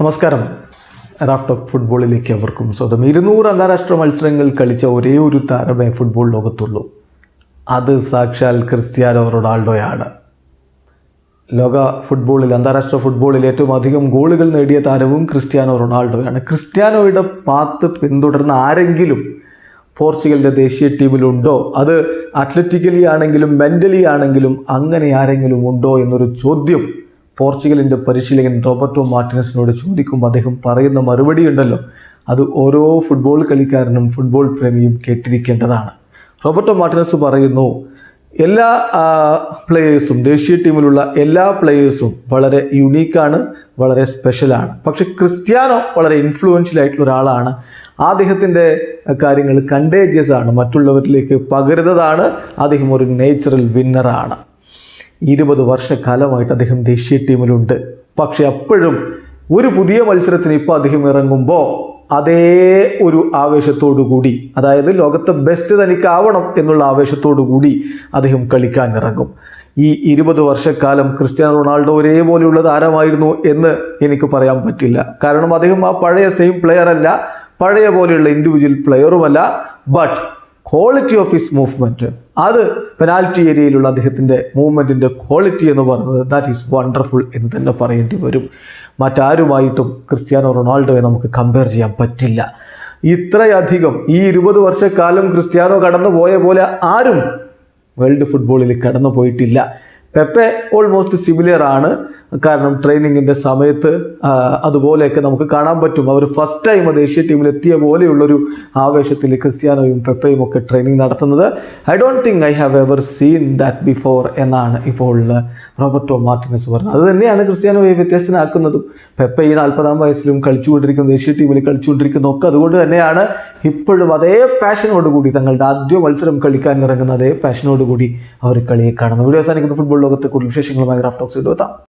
നമസ്കാരം. റാഫ്റ്റോക്ക് ഫുട്ബോളിലേക്ക് അവർക്കും സ്വന്തം ഇരുന്നൂറ് അന്താരാഷ്ട്ര മത്സരങ്ങൾ കളിച്ച ഒരേ ഒരു താരമേ ഫുട്ബോൾ ലോകത്തുള്ളൂ. അത് സാക്ഷാൽ ക്രിസ്ത്യാനോ റൊണാൾഡോയാണ്. ലോക ഫുട്ബോളിൽ അന്താരാഷ്ട്ര ഫുട്ബോളിൽ ഏറ്റവും അധികം ഗോളുകൾ നേടിയ താരവും ക്രിസ്ത്യാനോ റൊണാൾഡോയാണ്. ക്രിസ്ത്യാനോയുടെ പാത്ത് പിന്തുടർന്ന ആരെങ്കിലും പോർച്ചുഗലിന്റെ ദേശീയ ടീമിലുണ്ടോ? അത് അത്ലറ്റിക്കലി ആണെങ്കിലും മെന്റലി ആണെങ്കിലും അങ്ങനെ ആരെങ്കിലും ഉണ്ടോ എന്നൊരു ചോദ്യം പോർച്ചുഗലിന്റെ പരിശീലകൻ റോബർട്ടോ മാർട്ടിനസിനോട് ചോദിക്കുമ്പോൾ അദ്ദേഹം പറയുന്ന മറുപടി ഉണ്ടല്ലോ. അത് ഓരോ ഫുട്ബോൾ കളിക്കാരനും ഫുട്ബോൾ പ്രേമിയും കേട്ടിരിക്കേണ്ടതാണ്. റോബർട്ടോ മാർട്ടിനസ് പറയുന്നു എല്ലാ പ്ലെയേഴ്സും ദേശീയ ടീമിലുള്ള എല്ലാ പ്ലെയേഴ്സും വളരെ യുണീക്കാണ് വളരെ സ്പെഷ്യലാണ് പക്ഷെ ക്രിസ്ത്യാനോ വളരെ ഇൻഫ്ലുവൻഷ്യൽ ആയിട്ടുള്ള ഒരാളാണ്. അദ്ദേഹത്തിന്റെ കാര്യങ്ങൾ കണ്ടേജിയസ് ആണ് മറ്റുള്ളവരിലേക്ക് പകരുന്നതാണ്. അദ്ദേഹം ഒരു നേച്ചുറൽ വിന്നറാണ് ഇരുപത് വർഷക്കാലമായിട്ട് അദ്ദേഹം ദേശീയ ടീമിലുണ്ട്. പക്ഷെ അപ്പോഴും ഒരു പുതിയ മത്സരത്തിന് ഇപ്പോൾ അദ്ദേഹം ഇറങ്ങുമ്പോൾ അതേ ഒരു ആവേശത്തോടു കൂടി അതായത് ലോകത്തെ ബെസ്റ്റ് തനിക്കാവണം എന്നുള്ള ആവേശത്തോടു കൂടി അദ്ദേഹം കളിക്കാൻ ഇറങ്ങും. ഈ ഇരുപത് വർഷക്കാലം ക്രിസ്ത്യാനോ റൊണാൾഡോ ഒരേപോലെയുള്ള താരമായിരുന്നു എന്ന് എനിക്ക് പറയാൻ പറ്റില്ല. കാരണം അദ്ദേഹം ആ പഴയ സെയിം പ്ലെയർ അല്ല പഴയ പോലെയുള്ള individual പ്ലെയറുമല്ല but quality of his movement അത് പെനാൽറ്റി ഏരിയയിലുള്ള അദ്ദേഹത്തിന്റെ മൂവ്മെന്റിന്റെ ക്വാളിറ്റി എന്ന് പറയുന്നത് ദാറ്റ് ഈസ് വണ്ടർഫുൾ എന്ന് തന്നെ പറയേണ്ടി വരും. മറ്റാരുമായിട്ടും ക്രിസ്ത്യാനോ റൊണാൾഡോയെ നമുക്ക് കമ്പയർ ചെയ്യാൻ പറ്റില്ല. ഇത്രയധികം ഈ ഇരുപത് വർഷക്കാലം ക്രിസ്ത്യാനോ കടന്നു പോയ പോലെ ആരും വേൾഡ് ഫുട്ബോളിൽ കടന്നു പോയിട്ടില്ല. പെപ്പെ ഓൾമോസ്റ്റ് സിമിലർ ആണ്. കാരണം ട്രെയിനിങ്ങിന്റെ സമയത്ത് അതുപോലെയൊക്കെ നമുക്ക് കാണാൻ പറ്റും. അവർ ഫസ്റ്റ് ടൈം ദേശീയ ടീമിൽ എത്തിയ പോലെയുള്ളൊരു ആവേശത്തിൽ ക്രിസ്ത്യാനോയും പെപ്പയും ഒക്കെ ട്രെയിനിങ് നടത്തുന്നത്. I don't think I have ever seen that before എന്നാണ് ഇപ്പോൾ റോബർട്ടോ മാർട്ടിനസ് പറഞ്ഞത്. അത് തന്നെയാണ് ക്രിസ്ത്യാനോയെ വ്യത്യസ്തനാക്കുന്നതും പെപ്പ ഈ നാൽപ്പതാം വയസ്സിലും കളിച്ചുകൊണ്ടിരിക്കുന്ന ദേശീയ ടീമിൽ കളിച്ചുകൊണ്ടിരിക്കുന്ന ഒക്കെ അതുകൊണ്ട് തന്നെയാണ് ഇപ്പോഴും അതേ പാഷനോട് കൂടി തങ്ങളുടെ ആദ്യ മത്സരം കളിക്കാൻ ഇറങ്ങുന്ന അതേ പാഷനോടുകൂടി അവർ കളിയെ കാണുന്നു വീഡിയോ അവസാനിക്കുന്ന. ഫുട്ബോൾ ലോകത്തെ കൂടുതൽ വിശേഷങ്ങളുമായി റാഫ്റ്റോക്സ് എത്താം.